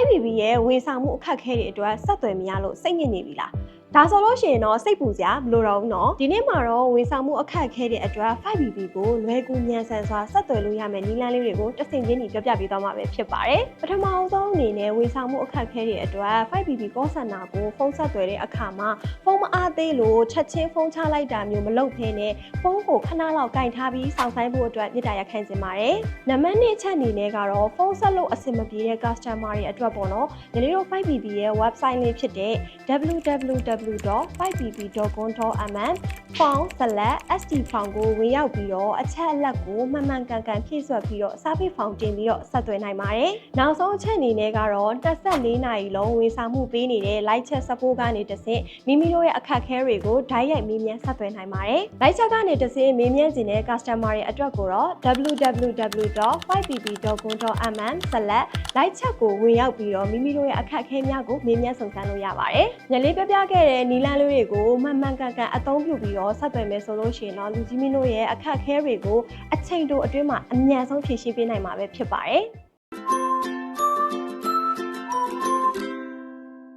5BB ရဲ့ဝန်ဆောင်မှုအခက်အခဲတွေအတွက်ဆက်သွယ်မရလို့စိတ်ညစ်နေပြီလား ဒါဆိုလို့ရှိရင်တော့စိတ်ပူစရာမလိုတော့ဘူးနော်ဒီနေ့မှာတော့ဝန်ဆောင်မှုအခက်အခဲတဲ့အတွက် 5BB ကိုလွယ်ကူမြန်ဆန်စွာဆက်သွယ်လို့ရမယ့်နည်းလမ်းလေးတွေကိုတစ်ဆင့်ချင်းညီပြောပြပေးသွားမှာပဲဖြစ်ပါတယ်ပထမဆုံးအနေနဲ့ဝန်ဆောင်မှုအခက်အခဲတဲ့အတွက် 5BB call center ကိုဖုန်းဆက်သွယ်တဲ့အခါမှာဖုန်းမအားသေးလို့ချက်ချင်းဖုန်းချလိုက်တာမျိုးမလုပ်ဘဲနဲ့ဖုန်းကိုခဏလောက်ကင်ထားပြီးစောင့်ဆိုင်ဖို့အတွက်မြစ်တာရခံစင်ပါတယ်နံပါတ်2ချက်အနေနဲ့ကတော့ဖုန်းဆက်လို့အဆင်မပြေတဲ့ customer တွေအတွက်ပေါ့နော်ညီလေးတို့ 5BB ရဲ့ website လေးဖြစ်တဲ့ www www.5bb.gon.mn found/stfound ကိုဝင်ရောက်ပြီးတော့အချက်အလက်ကိုမှန်မှန်ကန်ကန်ဖြည့်စွက်ပြီးတော့စာပေဖောင်တင်ပြီးတော့ဆက်သွယ်နိုင်ပါတယ်။နောက်ဆုံးအချက်အနေနဲ့ကတော့24နာရီလုံးဝန်ဆောင်မှုပေးနေတဲ့ live chat support ကနေတဆင့်မိမိတို့ရဲ့အခက်အခဲတွေကိုဓာတ်ရိုက်မေးမြန်းဆက်သွယ်နိုင်ပါတယ်။ live chat ကနေတဆင့်မေးမြန်းခြင်းနဲ့ customer တွေအတွက်ကိုတော့ www.5bb.gon.mn/live chat ကိုဝင်ရောက်ပြီးတော့မိမိတို့ရဲ့အခက်အခဲများကိုမေးမြန်းစုံစမ်းလို့ရပါတယ်။ညလေးပြပြခဲ့တဲ့နီလန်းလေးတွေကိုမှန်မှန်ကန်ကန်အသုံးပြုပြီးတော့ဆက်သွယ်မယ်ဆိုလို့ရှိရင်တော့လူကြီးမင်းတို့ရဲ့အခက်အခဲတွေကိုအချိန်တိုအတွင်းမှာအမြန်ဆုံးဖြေရှင်းပေးနိုင်မှာပဲဖြစ်ပါတယ်။